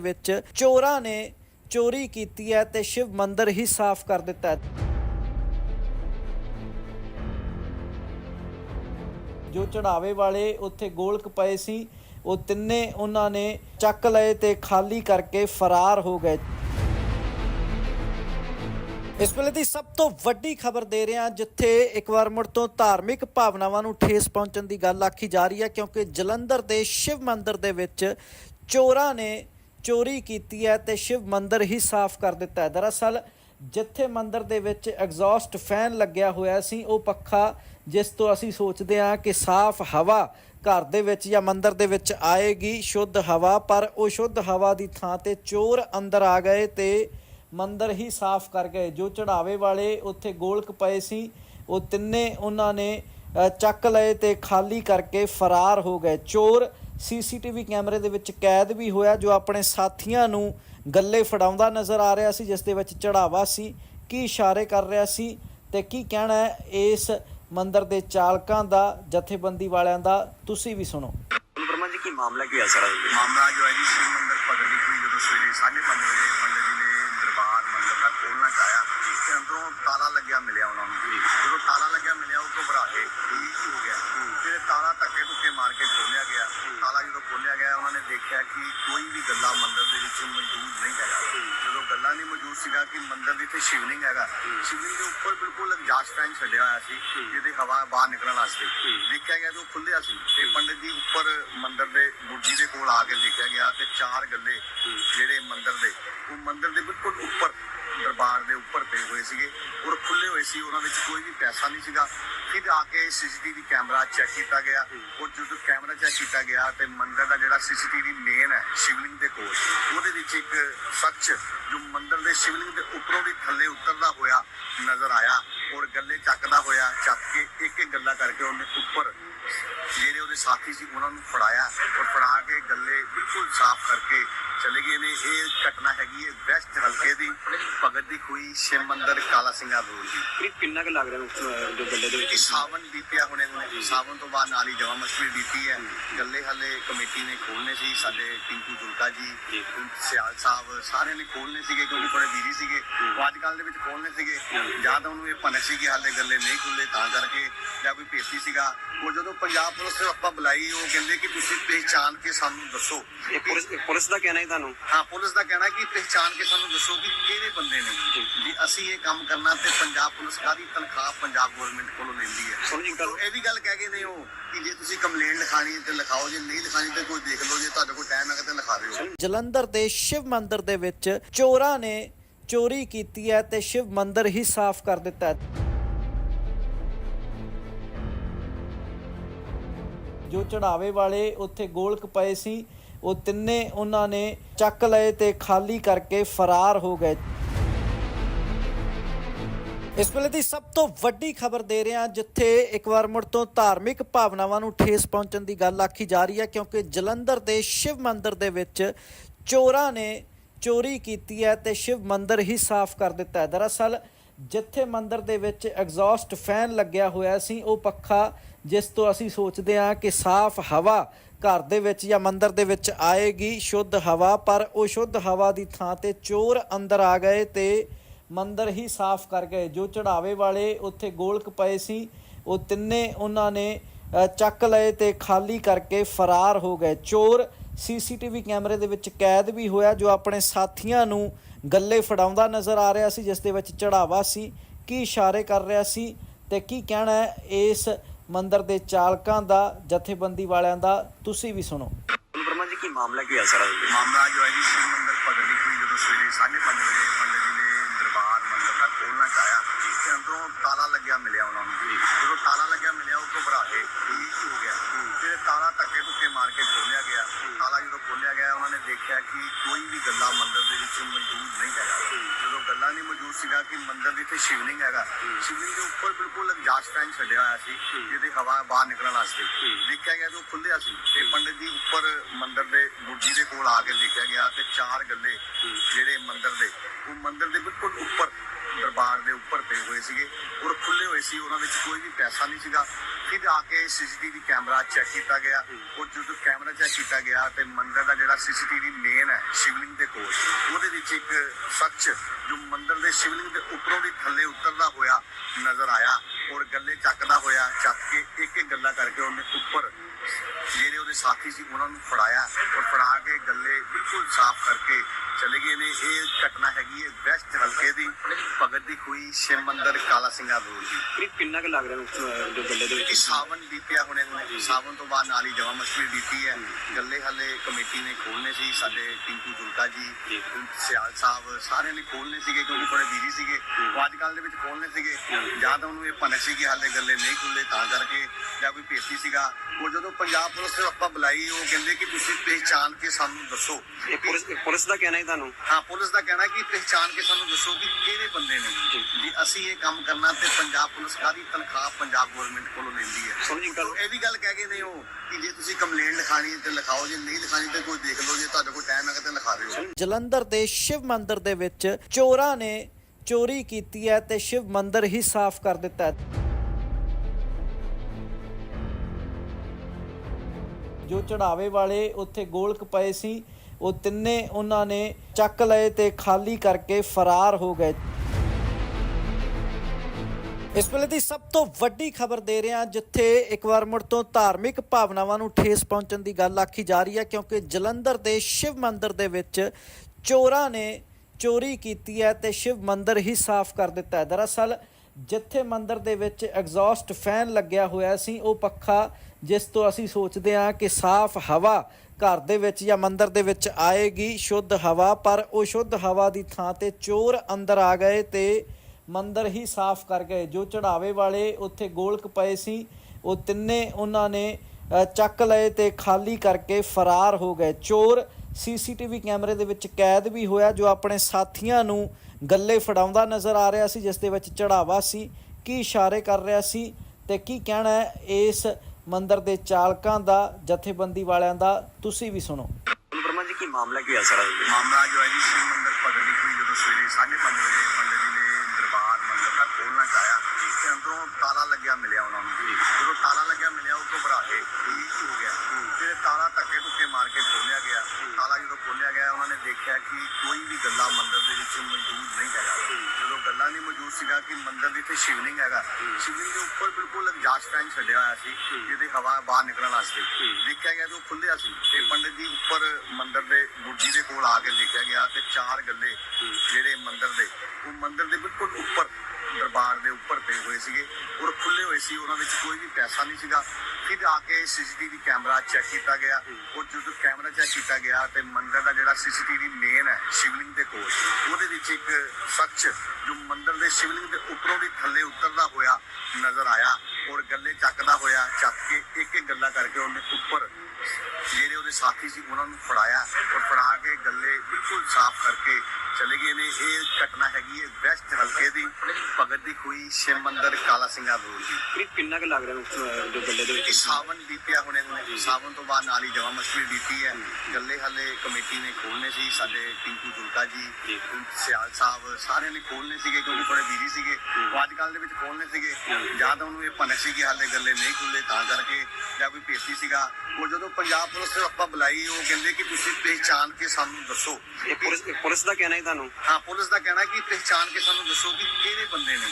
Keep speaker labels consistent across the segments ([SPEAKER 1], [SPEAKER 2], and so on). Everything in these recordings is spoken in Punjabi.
[SPEAKER 1] ਵਿੱਚ ਚੋਰਾਂ ਨੇ ਚੋਰੀ ਕੀਤੀ ਹੈ ਤੇ ਸ਼ਿਵ ਮੰਦਿਰ ਹੀ ਸਾਫ਼ ਕਰ ਦਿੱਤਾ ਹੈ। ਜੋ ਚੜਾਵੇ ਵਾਲੇ ਉੱਥੇ ਗੋਲਕ ਪਏ ਸੀ, ਉਹ ਤਿੰਨੇ ਉਹਨਾਂ ਨੇ ਚੱਕ ਲਏ ਤੇ ਖਾਲੀ ਕਰਕੇ ਫਰਾਰ ਹੋ ਗਏ। ਇਸ ਵੇਲੇ ਦੀ ਸਭ ਤੋਂ ਵੱਡੀ ਖਬਰ ਦੇ ਰਹੇ ਹਾਂ, ਜਿੱਥੇ ਇੱਕ ਵਾਰ ਮੁੜ ਤੋਂ ਧਾਰਮਿਕ ਭਾਵਨਾਵਾਂ ਨੂੰ ਠੇਸ ਪਹੁੰਚਣ ਦੀ ਗੱਲ ਆਖੀ ਜਾ ਰਹੀ ਹੈ, ਕਿਉਂਕਿ ਜਲੰਧਰ ਦੇ ਸ਼ਿਵ ਮੰਦਿਰ ਦੇ ਵਿੱਚ ਚੋਰਾਂ ਨੇ ਚੋਰੀ ਕੀਤੀ ਹੈ ਤੇ ਸ਼ਿਵ ਮੰਦਰ ਹੀ ਸਾਫ਼ ਕਰ ਦਿੱਤਾ ਹੈ। ਦਰਅਸਲ, ਜਿੱਥੇ ਮੰਦਰ ਦੇ ਵਿੱਚ ਐਗਜ਼ੌਸਟ ਫੈਨ ਲੱਗਿਆ ਹੋਇਆ ਸੀ, ਉਹ ਪੱਖਾ, ਜਿਸ ਤੋਂ ਅਸੀਂ ਸੋਚਦੇ ਹਾਂ ਕਿ ਸਾਫ਼ ਹਵਾ ਘਰ ਦੇ ਵਿੱਚ ਜਾਂ ਮੰਦਰ ਦੇ ਵਿੱਚ ਆਏਗੀ, ਸ਼ੁੱਧ ਹਵਾ, ਪਰ ਉਹ ਸ਼ੁੱਧ ਹਵਾ ਦੀ ਥਾਂ ਤੇ ਚੋਰ ਅੰਦਰ ਆ ਗਏ ਤੇ ਮੰਦਰ ਹੀ ਸਾਫ਼ ਕਰ ਗਏ। ਜੋ ਚੜਾਵੇ ਵਾਲੇ ਉੱਥੇ ਗੋਲਕ ਪਏ ਸੀ, ਉਹ ਤਿੰਨੇ ਉਹਨਾਂ ਨੇ ਚੱਕ ਲਏ ਤੇ ਖਾਲੀ ਕਰਕੇ ਫਰਾਰ ਹੋ ਗਏ। ਚੋਰ ਸੀਸੀਟੀਵੀ ਕੈਮਰੇ ਦੇ ਵਿੱਚ ਕੈਦ ਵੀ ਹੋਇਆ ਜੋ ਆਪਣੇ ਸਾਥੀਆਂ ਨੂੰ ਗੱਲੇ ਫੜਾਉਂਦਾ ਨਜ਼ਰ ਆ ਰਿਹਾ ਸੀ ਜਿਸ ਦੇ ਵਿੱਚ ਚੜਾਵਾ ਸੀ। ਕੀ ਇਸ਼ਾਰੇ ਕਰ ਰਿਹਾ ਸੀ ਤੇ ਕੀ ਕਹਿਣਾ ਹੈ ਇਸ ਮੰਦਿਰ ਦੇ ਚਾਲਕਾਂ ਦਾ ਜਥੇਬੰਦੀ ਵਾਲਿਆਂ ਦਾ ਤੁਸੀਂ ਵੀ ਸੁਣੋ।
[SPEAKER 2] ਬਰਮਾ ਜੀ ਕੀ ਮਾਮਲਾ ਕੀ ਹੈ ਸਾਰਾ
[SPEAKER 3] ਮਾਮਲਾ ਜੋ ਹੈ ਜੀ ਸ਼ਿਵ ਮੰਦਿਰ ਭਗਤ ਦੀ ਕੋਈ ਜਦੋਂ ਸਵੇਰੇ 5:30 ਵਜੇ ਪੰਡਤ ਜੀ ਨੇ ਦਰਬਾਰ ਮੰਦਿਰ ਦਾ ਖੋਲਣਾ ਚਾਹਿਆ ਤੇ ਅੰਦਰੋਂ ਤਾਲਾ ਲੱਗਿਆ ਮਿਲਿਆ ਉਹਨਾਂ ਨੂੰ। ਜਦੋਂ ਤਾਲਾ ਲੱਗਿਆ ਮਿਲਿਆ ਉਹ ਘਬਰਾ ਕੇ ਕੀ ਹੋ ਗਿਆ? ਤਾਲਾ ਧੱਕੇ ਧੁੱਕੇ ਮਾਰ ਕੇ ਖੋਲਿਆ ਗਿਆ। ਤਾਲਾ ਜਦੋਂ ਖੋਲਿਆ ਗਿਆ, ਉਹਨਾਂ ਨੇ ਦੇਖਿਆ ਕਿ ਕੋਈ ਵੀ ਗੱਲਾ ਮੰਦਿਰ ਦੇ ਵਿੱਚ ਮੌਜੂਦ ਨਹੀਂ ਹੈਗਾ। ਜਦੋਂ ਗੱਲਾ ਨਹੀਂ ਮੌਜੂਦ ਸੀਗਾ ਕਿ ਮੰਦਿਰ ਦੇ ਇੱਥੇ ਸ਼ਿਵਲਿੰਗ ਹੈਗਾ। ਸ਼ਿਵਲਿੰਗ ਦੇ ਉੱਪਰ ਬਿਲਕੁਲ ਐਗਜ਼ਾਸਟ ਫੈਨ ਛੱਡਿਆ ਹੋਇਆ ਸੀ, ਜਿਹਦੇ ਹਵਾ ਬਾਹਰ ਨਿਕਲਣ ਵਾਸਤੇ। ਦੇਖਿਆ ਗਿਆ ਕਿ ਖੁੱਲਿਆ ਸੀ ਤੇ ਪੰਡਿਤ ਜੀ ਉੱਪਰ ਮੰਦਿਰ ਦੇ ਗੁਰਜੀ ਦੇ ਕੋਲ ਆ ਕੇ ਦੇਖਿਆ ਗਿਆ ਤੇ ਚਾਰ ਗੱਲੇ ਜਿਹੜੇ ਮੰਦਿਰ ਦੇ, ਉਹ ਮੰਦਿਰ ਦੇ ਬਿਲਕੁਲ ਉੱਪਰ ਦਰਬਾਰ ਦੇ ਉੱਪਰ ਪਏ ਹੋਏ ਸੀਗੇ, ਔਰ ਖੁੱਲੇ ਹੋਏ ਸੀ, ਉਹਨਾਂ ਵਿੱਚ ਕੋਈ ਵੀ ਪੈਸਾ ਨਹੀਂ ਸੀਗਾ। ਫਿਰ ਆ ਕੇ ਸੀਸੀਟੀਵੀ ਕੈਮਰਾ ਚੈੱਕ ਕੀਤਾ ਗਿਆ, ਔਰ ਜਦੋਂ ਕੈਮਰਾ ਚੈੱਕ ਕੀਤਾ ਗਿਆ ਤੇ ਮੰਦਿਰ ਦਾ ਜਿਹੜਾ ਸੀਸੀਟੀਵੀ ਮੇਨ ਹੈ, ਸ਼ਿਵਲਿੰਗ ਦੇ ਕੋਲ, ਉਹਦੇ ਵਿੱਚ ਇੱਕ ਸੱਚ ਜੋ ਮੰਦਿਰ ਦੇ ਸ਼ਿਵਲਿੰਗ ਦੇ ਉੱਪਰੋਂ ਦੀ ਥੱਲੇ ਉਤਰਦਾ ਹੋਇਆ ਨਜ਼ਰ ਆਇਆ, ਔਰ ਗੱਲੇ ਚੱਕਦਾ ਹੋਇਆ ਚੱਕ ਕੇ ਇੱਕ ਇੱਕ ਗੱਲਾ ਕਰਕੇ ਉਹਨੇ ਉੱਪਰ ਜਿਹੜੇ ਉਹਦੇ ਸਾਥੀ ਸੀ ਉਹਨਾਂ ਨੂੰ ਫੜਾਇਆ ਔਰ ਫੜਾ ਕੇ ਗੱਲੇ ਬਿਲਕੁਲ ਸਾਫ਼ ਕਰਕੇ ਚਲੇ ਗਏ ਨੇ। ਇਹ ਘਟਨਾ ਹੈਗੀ ਹੈ ਵੈਸਟ ਹਲਕੇ ਦੀ ਭਗਤ ਦੀ ਖੂਹੀ ਸ਼ਿਵ ਮੰਦਿਰ ਕਾਲਾ ਸਿੰਘਾ ਰੋਡ ਦੀ।
[SPEAKER 2] ਕਰੀਬ ਕਿੰਨਾ ਕੁ ਲੱਗ ਰਿਹਾ ਉਸ, ਜੋ ਗੱਲੇ ਦੇ
[SPEAKER 3] ਇਹ
[SPEAKER 2] ਵਿੱਚ
[SPEAKER 3] ਸਾਵਨ ਬੀਤਿਆ ਹੁਣੇ ਹੁਣੇ। ਸਾਵਨ ਤੋਂ ਬਾਅਦ ਨਾਲ ਹੀ ਜਮਾ ਮਸਲੀ ਬੀਤੀ ਹੈ। ਗੱਲੇ ਹਲੇ ਕਮੇਟੀ ਨੇ ਖੋਲਨੇ ਸੀ ਸਾਡੇ ਟਿੰਕੂ ਦੁਲਕਾ ਜੀ। ਸਿਆਲ ਸਾਹਿਬ ਸਾਰਿਆਂ ਨੇ ਖੋਲਨੇ ਸੀਗੇ ਕਿਉਂਕਿ ਥੋੜੇ ਬਿਜ਼ੀ ਸੀਗੇ। ਉਹ ਅੱਜ ਕੱਲ ਦੇ ਵਿੱਚ ਖੋਲਨੇ ਸੀਗੇ। ਜਾਂ ਤਾਂ ਉਹਨੂੰ ਇਹ ਭਨਕ ਸੀ ਕਿ ਹਾਲੇ ਗੱਲੇ ਨਹੀਂ ਖੁੱਲੇ ਤਾਂ ਕਰਕੇ ਜਾਂ ਕੋਈ ਭੇਤੀ ਸੀਗਾ। ਉਹ ਜਦੋਂ ਪੰਜਾਬ ਪੁਲਿਸ ਨੂੰ ਆਪਾਂ ਬੁਲਾਈ ਉਹ ਕਹਿੰਦੇ ਕਿ ਤੁਸੀਂ ਪਹਿਚਾਨ ਕੇ ਸਾਨੂੰ ਦੱਸੋ
[SPEAKER 2] ਇਹ ਪੁਲਿਸ ਪੁਲਿਸ ਦਾ ਕਹਿਣਾ ਹੈ ਤੁਹਾਨੂੰ?
[SPEAKER 3] ਹਾਂ ਪੁਲਿਸ ਦਾ ਕਹਿਣਾ ਕਿ ਪਹਿਚਾਨ ਕੇ ਸਾਨੂੰ ਦੱਸੋ ਕਿ ਕਿਹੜੇ ਬੰਦੇ ਨੇ। ਜੀ। ਅਸੀਂ ਇਹ ਕੰਮ ਕਰਨਾ ਤੇ ਪੰਜਾਬ ਪੁਲਿਸ ਕਾਦੀ ਤਨਖਾਹ ਪੰਜਾਬ ਗਵਰਨਮੈਂਟ ਕੋਲੋਂ ਲੈਂਦੀ ਹੈ।
[SPEAKER 2] ਸੁਣ ਜੀ ਗੱਲ
[SPEAKER 3] ਇਹ ਵੀ ਗੱਲ ਕਹਿ ਗਏ ਨੇ ਉਹ ਕਿ ਜੇ ਤੁਸੀਂ ਕੰਪਲੇਂਟ ਲਿਖਾਣੀ ਹੈ ਤੇ ਲਿਖਾਓ ਜੇ ਨਹੀਂ ਲਿਖਾਣੀ ਤੇ ਕੋਈ ਦੇਖ ਲਓ ਜੇ ਤੁਹਾਡੇ ਕੋਲ ਟਾਈਮ ਹੈਗਾ ਤੇ ਲਿਖਾ ਦਿਓ।
[SPEAKER 1] ਜਲੰਧਰ ਦੇ ਸ਼ਿਵ ਮੰਦਿਰ ਦੇ ਵਿੱਚ ਚੋਰਾਂ ਨੇ ਚੋਰੀ ਕੀਤੀ ਹੈ ਤੇ ਸ਼ਿਵ ਮੰਦਿਰ ਹੀ ਸਾਫ਼ ਕਰ ਦਿੱਤਾ ਹੈ। ਜੋ ਚੜਾਵੇ ਵਾਲੇ ਉੱਥੇ ਗੋਲਕ ਪਏ ਸੀ, ਉਹ ਤਿੰਨੇ ਉਹਨਾਂ ਨੇ ਚੱਕ ਲਏ ਤੇ ਖਾਲੀ ਕਰਕੇ ਫਰਾਰ ਹੋ ਗਏ। ਇਸ ਵੇਲੇ ਦੀ ਸਭ ਤੋਂ ਵੱਡੀ ਖਬਰ ਦੇ ਰਹੇ ਹਾਂ ਜਿੱਥੇ ਇੱਕ ਵਾਰ ਮੁੜ ਤੋਂ ਧਾਰਮਿਕ ਭਾਵਨਾਵਾਂ ਨੂੰ ਠੇਸ ਪਹੁੰਚਣ ਦੀ ਗੱਲ ਆਖੀ ਜਾ ਰਹੀ ਹੈ, ਕਿਉਂਕਿ ਜਲੰਧਰ ਦੇ ਸ਼ਿਵ ਮੰਦਿਰ ਦੇ ਵਿੱਚ ਚੋਰਾਂ ਨੇ ਚੋਰੀ ਕੀਤੀ ਹੈ ਤੇ ਸ਼ਿਵ ਮੰਦਿਰ ਹੀ ਸਾਫ਼ ਕਰ ਦਿੱਤਾ ਹੈ। ਦਰਅਸਲ, ਜਿੱਥੇ ਮੰਦਿਰ ਦੇ ਵਿੱਚ ਐਗਜ਼ੌਸਟ ਫੈਨ ਲੱਗਿਆ ਹੋਇਆ ਸੀ, ਉਹ ਪੱਖਾ ਜਿਸ ਤੋਂ ਅਸੀਂ ਸੋਚਦੇ ਹਾਂ ਕਿ ਸਾਫ਼ ਹਵਾ ਘਰ ਦੇ ਵਿੱਚ ਜਾਂ ਮੰਦਰ ਦੇ ਵਿੱਚ ਆਏਗੀ, ਸ਼ੁੱਧ ਹਵਾ, ਪਰ ਉਹ ਸ਼ੁੱਧ ਹਵਾ ਦੀ ਥਾਂ ਤੇ ਚੋਰ ਅੰਦਰ ਆ ਗਏ ਤੇ ਮੰਦਰ ਹੀ ਸਾਫ਼ ਕਰ ਗਏ। ਜੋ ਚੜਾਵੇ ਵਾਲੇ ਉੱਥੇ ਗੋਲਕ ਪਏ ਸੀ, ਉਹ ਤਿੰਨੇ ਉਹਨਾਂ ਨੇ ਚੱਕ ਲਏ ਤੇ ਖਾਲੀ ਕਰਕੇ ਫਰਾਰ ਹੋ ਗਏ। ਚੋਰ ਸੀਸੀਟੀਵੀ ਕੈਮਰੇ ਦੇ ਵਿੱਚ ਕੈਦ ਵੀ ਹੋਇਆ, ਜੋ ਆਪਣੇ ਸਾਥੀਆਂ ਨੂੰ ਗੱਲੇ ਫੜਾਉਂਦਾ ਨਜ਼ਰ ਆ ਰਿਹਾ ਸੀ, ਜਿਸ ਦੇ ਵਿੱਚ ਚੜਾਵਾ ਸੀ। ਕੀ ਇਸ਼ਾਰੇ ਕਰ ਰਿਹਾ ਸੀ ਤੇ ਕੀ ਕਹਿਣਾ ਇਸ ਮੰਦਿਰ ਦੇ ਚਾਲਕਾਂ ਦਾ ਜਥੇਬੰਦੀ ਵਾਲਿਆਂ ਦਾ ਤੁਸੀਂ ਵੀ ਸੁਣੋ।
[SPEAKER 2] ਬਰਮਾ ਜੀ ਕੀ ਮਾਮਲਾ ਕੀ ਹੈ ਸਾਰਾ
[SPEAKER 3] ਮਾਮਲਾ ਜੋ ਹੈ ਜੀ ਸ਼ਿਵ ਮੰਦਿਰ ਭਗਤ ਦੀ ਕੋਈ ਜਦੋਂ ਸਵੇਰੇ 5:30 ਵਜੇ ਪੰਡਤ ਜੀ ਨੇ ਦਰਬਾਰ ਮੰਦਿਰ ਦਾ ਖੋਲਣਾ ਚਾਹਿਆ ਤੇ ਅੰਦਰੋਂ ਤਾਲਾ ਲੱਗਿਆ ਮਿਲਿਆ ਉਹਨਾਂ ਨੂੰ। ਜਦੋਂ ਤਾਲਾ ਲੱਗਿਆ ਮਿਲਿਆ ਉਹ ਘਬਰਾ ਕੇ ਕੀ ਹੋ ਗਿਆ ਫਿਰ ਤਾਲਾ ਧੱਕੇ ਧੁੱਕੇ ਮਾਰ ਕੇ ਖੋਲਿਆ ਗਿਆ ਤਾਲਾ ਜਦੋਂ ਖੋਲਿਆ ਗਿਆ ਉਹਨਾਂ ਨੇ ਦੇਖਿਆ ਕਿ ਕੋਈ ਵੀ ਗੱਲਾ ਮੰਦਿਰ ਦੇ ਵਿੱਚ ਮੌਜੂਦ ਨਹੀਂ ਹੈਗਾ ਜਦੋਂ ਗੱਲਾ ਨਹੀਂ ਮੌਜੂਦ ਸੀਗਾ ਕਿ ਮੰਦਿਰ ਦੇ ਇੱਥੇ ਸ਼ਿਵਲਿੰਗ ਹੈਗਾ। ਸ਼ਿਵਲਿੰਗ ਦੇ ਉੱਪਰ ਬਿਲਕੁਲ ਐਗਜ਼ਾਸਟ ਫੈਨ ਛੱਡਿਆ ਹੋਇਆ ਸੀ ਜਿਹਦੇ ਹਵਾ ਬਾਹਰ ਨਿਕਲਣ ਵਾਸਤੇ। ਦੇਖਿਆ ਗਿਆ ਉਹ ਖੁੱਲਿਆ ਸੀ ਤੇ ਪੰਡਿਤ ਜੀ ਉੱਪਰ ਮੰਦਿਰ ਦੇ ਗੁਰਜੀ ਦੇ ਕੋਲ ਆ ਕੇ ਦੇਖਿਆ ਗਿਆ ਤੇ ਚਾਰ ਗੱਲੇ ਜਿਹੜੇ ਮੰਦਿਰ ਦੇ ਉਹ ਮੰਦਿਰ ਦੇ ਬਿਲਕੁਲ ਉੱਪਰ ਦਰਬਾਰ ਦੇ ਉੱਪਰ ਪਏ ਹੋਏ ਸੀਗੇ ਔਰ ਖੁੱਲੇ ਹੋਏ ਸੀ ਉਹਨਾਂ ਵਿੱਚ ਕੋਈ ਵੀ ਪੈਸਾ ਨਹੀਂ ਸੀਗਾ। ਕੇ ਸੀਸੀਟੀਵੀ ਕੈਮਰਾ ਚੈੱਕ ਕੀਤਾ ਗਿਆ। ਉਹ ਜਦੋਂ ਕੈਮਰਾ ਚੈੱਕ ਕੀਤਾ ਗਿਆ ਤੇ ਮੰਦਿਰ ਦਾ ਜਿਹੜਾ ਸੀਸੀਟੀਵੀ ਮੇਨ ਹੈ, ਸ਼ਿਵਲਿੰਗ ਦੇ ਕੋਲ, ਉਹਦੇ ਵਿੱਚ ਇੱਕ ਸ਼ਖਸ ਜੋ ਮੰਦਿਰ ਦੇ ਸ਼ਿਵਲਿੰਗ ਦੇ ਉੱਪਰੋਂ ਦੀ ਥੱਲੇ ਉਤਰਦਾ ਹੋਇਆ ਨਜ਼ਰ ਆਇਆ ਔਰ ਗੱਲੇ ਚੱਕਦਾ ਹੋਇਆ ਚੱਕ ਕੇ ਇੱਕ ਇੱਕ ਗੱਲਾਂ ਕਰਕੇ ਉਹਨੇ ਉੱਪਰ ਜਿਹੜੇ ਉਹਦੇ ਸਾਥੀ ਸੀ ਉਹਨਾਂ ਨੂੰ ਫੜਾਇਆ ਔਰ ਫੜਾ ਕੇ ਗੱਲੇ ਬਿਲਕੁਲ ਸਾਫ਼ ਕਰਕੇ ਚਲੇ ਗਏ ਨੇ। ਇਹ ਘਟਨਾ ਹੈਗੀ ਹੈ ਵੈਸਟ ਹਲਕੇ ਦੀ ਭਗਤ ਦੀ ਖੂਹੀ ਸ਼ਿਵ ਮੰਦਿਰ ਕਾਲਾ ਸਿੰਘਾ ਰੋਡ ਦੀ।
[SPEAKER 2] ਕਰੀਬ ਕਿੰਨਾ ਕੁ ਲੱਗ ਰਿਹਾ ਅਹ, ਜੋ ਗੱਲੇ ਦੇ ਵਿੱਚ?
[SPEAKER 3] ਸਾਵਨ ਬੀਤਿਆ ਹੁਣੇ ਹੁਣੇ। ਸਾਵਨ ਤੋਂ ਬਾਅਦ ਨਾਲ ਹੀ ਜਮਾ ਬੀਤੀ ਹੈ। ਗੱਲੇ ਹਲੇ ਕਮੇਟੀ ਨੇ ਖੋਲਨੇ ਸੀ ਸਾਡੇ ਟਿੰਕੂ ਦੁਲਕਾ ਜੀ। ਸਿਆਲ ਸਾਹਿਬ ਸਾਰਿਆਂ ਨੇ ਖੋਲਨੇ ਸੀਗੇ ਕਿਉਂਕਿ ਥੋੜੇ ਬਿਜ਼ੀ ਸੀਗੇ। ਉਹ ਅੱਜ ਕੱਲ ਦੇ ਵਿੱਚ ਖੋਲਨੇ ਸੀਗੇ। ਜਾਂ ਤਾਂ ਉਹਨੂੰ ਇਹ ਭਨਕ ਸੀ ਕਿ ਹਾਲੇ ਗੱਲੇ ਨਹੀਂ ਖੁੱਲੇ ਤਾਂ ਕਰਕੇ ਜਾਂ ਕੋਈ ਭੇਤੀ ਸੀਗਾ। ਉਹ ਜਦੋਂ ਪੰਜਾਬ ਪੁਲਿਸ ਨੂੰ ਆਪਾਂ ਬੁਲਾਈ ਉਹ ਕਹਿੰਦੇ ਕਿ ਤੁਸੀਂ ਪਹਿਚਾਨ ਕੇ ਸਾਨੂੰ ਦੱਸੋ
[SPEAKER 2] ਇਹ ਪੁਲਿਸ ਦਾ ਕਹਿਣਾ ਹੈ ਤੁਹਾਨੂੰ?
[SPEAKER 3] ਹਾਂ ਪੁਲਿਸ ਦਾ ਕਹਿਣਾ ਹੈ ਕਿ ਪਹਿਚਾਨ ਕੇ ਸਾਨੂੰ ਦੱਸੋ ਕਿ ਕਿਹੜੇ ਬੰਦੇ ਨੇ। ਜੀ ਅਸੀਂ ਇਹ ਕੰਮ ਕਰਨਾ ਤੇ ਪੰਜਾਬ ਪੁਲਿਸ ਕਾਦੀ ਤਨਖਾਹ ਪੰਜਾਬ ਗਵਰਨਮੈਂਟ ਕੋਲੋਂ ਲੈਂਦੀ ਹੈ।
[SPEAKER 2] ਸੁਣ ਜੀ ਗੱਲ
[SPEAKER 3] ਇਹ ਵੀ ਗੱਲ ਕਹਿ ਗਏ ਨੇ ਉਹ ਕਿ ਜੇ ਤੁਸੀਂ ਕੰਪਲੇਂਟ ਲਿਖਾਣੀ ਹੈ ਤੇ ਲਿਖਾਓ ਜੇ ਨਹੀਂ ਲਿਖਾਣੀ ਤੇ ਕੋਈ ਦੇਖ ਲਓ ਜੇ ਤੁਹਾਡੇ ਕੋਲ ਟਾਈਮ ਹੈਗਾ ਤੇ ਲਿਖਾ ਦਿਓ।
[SPEAKER 1] ਜਲੰਧਰ ਦੇ ਸ਼ਿਵ ਮੰਦਿਰ ਦੇ ਵਿੱਚ ਚੋਰਾਂ ਨੇ ਚੋਰੀ ਕੀਤੀ ਹੈ ਤੇ ਸ਼ਿਵ ਮੰਦਿਰ ਹੀ ਸਾਫ਼ ਕਰ ਦਿੱਤਾ ਹੈ। ਜੋ ਚੜਾਵੇ ਵਾਲੇ ਉੱਥੇ ਗੋਲਕ ਪਏ ਸੀ, ਉਹ ਤਿੰਨੇ ਉਹਨਾਂ ਨੇ ਚੱਕ ਲਏ ਤੇ ਖਾਲੀ ਕਰਕੇ ਫਰਾਰ ਹੋ ਗਏ। ਇਸ ਵੇਲੇ ਦੀ ਸਭ ਤੋਂ ਵੱਡੀ ਖਬਰ ਦੇ ਰਹੇ ਹਾਂ ਜਿੱਥੇ ਇੱਕ ਵਾਰ ਮੁੜ ਤੋਂ ਧਾਰਮਿਕ ਭਾਵਨਾਵਾਂ ਨੂੰ ਠੇਸ ਪਹੁੰਚਣ ਦੀ ਗੱਲ ਆਖੀ ਜਾ ਰਹੀ ਹੈ, ਕਿਉਂਕਿ ਜਲੰਧਰ ਦੇ ਸ਼ਿਵ ਮੰਦਿਰ ਦੇ ਵਿੱਚ ਚੋਰਾਂ ਨੇ ਚੋਰੀ ਕੀਤੀ ਹੈ ਤੇ ਸ਼ਿਵ ਮੰਦਿਰ ਹੀ ਸਾਫ਼ ਕਰ ਦਿੱਤਾ ਹੈ। ਦਰਅਸਲ ਜਿੱਥੇ ਮੰਦਰ ਦੇ ਵਿੱਚ ਐਗਜ਼ੌਸਟ ਫੈਨ ਲੱਗਿਆ ਹੋਇਆ ਸੀ, ਉਹ ਪੱਖਾ ਜਿਸ ਤੋਂ ਅਸੀਂ ਸੋਚਦੇ ਹਾਂ ਕਿ ਸਾਫ਼ ਹਵਾ ਘਰ ਦੇ ਵਿੱਚ ਜਾਂ ਮੰਦਰ ਦੇ ਵਿੱਚ ਆਏਗੀ, ਸ਼ੁੱਧ ਹਵਾ, ਪਰ ਉਹ ਸ਼ੁੱਧ ਹਵਾ ਦੀ ਥਾਂ ਤੇ ਚੋਰ ਅੰਦਰ ਆ ਗਏ ਤੇ ਮੰਦਰ ਹੀ ਸਾਫ਼ ਕਰ ਗਏ। ਜੋ ਚੜਾਵੇ ਵਾਲੇ ਉੱਥੇ ਗੋਲਕ ਪਏ ਸੀ, ਉਹ ਤਿੰਨੇ ਉਹਨਾਂ ਨੇ ਚੱਕ ਲਏ ਤੇ ਖਾਲੀ ਕਰਕੇ ਫਰਾਰ ਹੋ ਗਏ। ਚੋਰ ਸੀਸੀਟੀਵੀ ਕੈਮਰੇ ਦੇ ਵਿੱਚ ਕੈਦ ਵੀ ਹੋਇਆ ਜੋ ਆਪਣੇ ਸਾਥੀਆਂ ਨੂੰ ਗੱਲੇ ਫੜਾਉਂਦਾ ਨਜ਼ਰ ਆ ਰਿਹਾ ਸੀ ਜਿਸ ਦੇ ਵਿੱਚ ਚੜਾਵਾ ਸੀ। ਕੀ ਇਸ਼ਾਰੇ ਕਰ ਰਿਹਾ ਸੀ ਤੇ ਕੀ ਕਹਿਣਾ ਹੈ ਇਸ ਮੰਦਰ ਦੇ ਚਾਲਕਾਂ ਦਾ ਜਥੇਬੰਦੀ ਵਾਲਿਆਂ ਦਾ ਤੁਸੀਂ ਵੀ ਸੁਣੋ।
[SPEAKER 2] ਵਰਮਾ ਜੀ ਕੀ ਮਾਮਲਾ ਕੀ ਹੈ ਸਾਰਾ?
[SPEAKER 3] ਮਾਮਲਾ ਜੋ ਹੈ ਜੀ ਸ਼ਿਵ ਮੰਦਿਰ ਭਗਤ ਦੀ ਖੂਹੀ ਜਦੋਂ ਸਵੇਰੇ 5:30 ਵਜੇ ਪੰਡਤ ਜੀ ਨੇ ਦਰਬਾਰ ਮੰਦਿਰ ਦਾ ਖੋਲਣਾ ਚਾਹਿਆ ਤੇ ਅੰਦਰੋਂ ਤਾਲਾ ਲੱਗਿਆ ਮਿਲਿਆ ਉਹਨਾਂ ਨੂੰ। ਜਦੋਂ ਤਾਲਾ ਲੱਗਿਆ ਮਿਲਿਆ ਉਹ ਘਬਰਾ ਗਏ ਕੀ ਕੀ ਹੋ ਗਿਆ। ਤਾਲਾ ਧੱਕੇ ਧੁੱਕੇ ਮਾਰ ਕੇ ਖੋਲਿਆ ਗਿਆ। ਤਾਲਾ ਜਦੋਂ ਖੋਲਿਆ ਗਿਆ, ਉਹਨਾਂ ਨੇ ਦੇਖਿਆ ਕਿ ਕੋਈ ਵੀ ਗੱਲਾ ਮੰਦਿਰ ਦੇ ਵਿੱਚ ਮੌਜੂਦ ਨਹੀਂ ਹੈਗਾ। ਜਦੋਂ ਗੱਲਾ ਨਹੀਂ ਮੌਜੂਦ ਸੀਗਾ ਕਿ ਮੰਦਿਰ ਦੇ ਇੱਥੇ ਸ਼ਿਵਲਿੰਗ ਹੈਗਾ ਸ਼ਿਵਲਿੰਗ ਦੇ ਉੱਪਰ ਬਿਲਕੁਲ ਐਗਜ਼ਾਸਟ ਫੈਨ ਛੱਡਿਆ ਹੋਇਆ ਸੀ, ਜਿਹਦੀ ਹਵਾ ਬਾਹਰ ਨਿਕਲਣ ਵਾਸਤੇ। ਦੇਖਿਆ ਗਿਆ ਕਿ ਉਹ ਖੁੱਲਿਆ ਸੀ ਤੇ ਪੰਡਿਤ ਜੀ ਉੱਪਰ ਮੰਦਿਰ ਦੇ ਗੁਰਜੀ ਦੇ ਕੋਲ ਆ ਕੇ ਦੇਖਿਆ ਗਿਆ ਤੇ ਚਾਰ ਗੱਲੇ ਜਿਹੜੇ ਮੰਦਿਰ ਦੇ, ਉਹ ਮੰਦਿਰ ਦੇ ਬਿਲਕੁਲ ਉੱਪਰ ਦਰਬਾਰ ਦੇ ਉੱਪਰ ਪਏ ਹੋਏ ਸੀਗੇ, ਔਰ ਖੁੱਲੇ ਹੋਏ ਸੀ, ਉਹਨਾਂ ਵਿੱਚ ਕੋਈ ਵੀ ਪੈਸਾ ਨਹੀਂ ਸੀਗਾ। ਫਿਰ ਆ ਕੇ ਸੀਸੀਟੀਵੀ ਕੈਮਰਾ ਚੈੱਕ ਕੀਤਾ ਗਿਆ, ਔਰ ਜਦੋਂ ਕੈਮਰਾ ਚੈੱਕ ਕੀਤਾ ਗਿਆ ਤੇ ਮੰਦਿਰ ਦਾ ਜਿਹੜਾ ਸੀਸੀਟੀਵੀ ਮੇਨ ਹੈ, ਸ਼ਿਵਲਿੰਗ ਦੇ ਕੋਲ, ਉਹਦੇ ਵਿੱਚ ਇੱਕ ਸ਼ਖਸ ਜੋ ਮੰਦਿਰ ਦੇ ਸ਼ਿਵਲਿੰਗ ਦੇ ਉੱਪਰੋਂ ਦੀ ਥੱਲੇ ਉਤਰਦਾ ਹੋਇਆ ਨਜ਼ਰ ਆਇਆ, ਔਰ ਗੱਲੇ ਚੱਕਦਾ ਹੋਇਆ ਚੱਕ ਕੇ ਇੱਕ ਇੱਕ ਗੱਲਾਂ ਕਰਕੇ ਉਹਨੇ ਉੱਪਰ ਜਿਹੜੇ ਉਹਦੇ ਸਾਥੀ ਸੀ ਉਹਨਾਂ ਨੂੰ ਫੜਾਇਆ ਔਰ ਫੜਾ ਕੇ ਗੱਲੇ ਬਿਲਕੁਲ ਸਾਫ਼ ਕਰਕੇ ਚਲੇ ਗਏ ਨੇ। ਇਹ ਘਟਨਾ ਹੈਗੀ ਹੈ ਵੈਸਟ ਹਲਕੇ ਦੀ ਭਗਤ ਦੀ ਖੂਹੀ ਸ਼ਿਵ ਮੰਦਿਰ ਕਾਲਾ ਸਿੰਘਾ ਰੋਡ ਦੀ।
[SPEAKER 2] ਕਰੀਬ ਕਿੰਨਾ ਕੁ ਲੱਗ ਰਿਹਾ ਜੋ ਗੱਲੇ ਦੇ ਵਿੱਚ?
[SPEAKER 3] ਸਾਵਨ ਬੀਤਿਆ ਹੁਣੇ ਹੁਣੇ। ਸਾਵਨ ਤੋਂ ਬਾਅਦ ਨਾਲ ਹੀ ਜਮਾ ਮਛਲੀ ਬੀਤੀ ਹੈ। ਗੱਲੇ ਹਲੇ ਕਮੇਟੀ ਨੇ ਖੋਲਨੇ ਸੀ। ਸਾਡੇ ਟਿੰਕੂ ਦੁਲਕਾ ਜੀ। ਸਿਆਲ ਸਾਹਿਬ ਸਾਰਿਆਂ ਨੇ ਖੋਲਨੇ ਸੀਗੇ ਕਿਉਂਕਿ ਥੋੜੇ ਬਿਜ਼ੀ ਸੀਗੇ। ਅੱਜ ਕੱਲ ਦੇ ਵਿੱਚ ਖੋਲਨੇ ਸੀਗੇ। ਜਾਂ ਤਾਂ ਉਹਨੂੰ ਇਹ ਭਨਕ ਸੀ ਕਿ ਹਾਲੇ ਗੱਲੇ ਨਹੀਂ ਖੁੱਲੇ ਤਾਂ ਕਰਕੇ ਜਾਂ ਕੋਈ ਭੇਤੀ ਸੀਗਾ। ਉਹ ਜਦੋਂ ਪੰਜਾਬ ਪੁਲਿਸ ਨੂੰ ਆਪਾਂ ਬੁਲਾਈ ਉਹ ਕਹਿੰਦੇ ਕਿ ਤੁਸੀਂ ਪਹਿਚਾਨ ਕੇ ਸਾਨੂੰ ਦੱਸੋ
[SPEAKER 2] ਇਹ ਪੁਲਿਸ ਦਾ ਕਹਿਣਾ ਹੈ ਤੁਹਾਨੂੰ?
[SPEAKER 3] ਹਾਂ ਪੁਲਿਸ ਦਾ ਕਹਿਣਾ ਹੈ ਕਿ ਪਹਿਚਾਨ ਕੇ ਸਾਨੂੰ ਦੱਸੋ ਕਿ ਕਿਹੜੇ ਬੰਦੇ ਨੇ।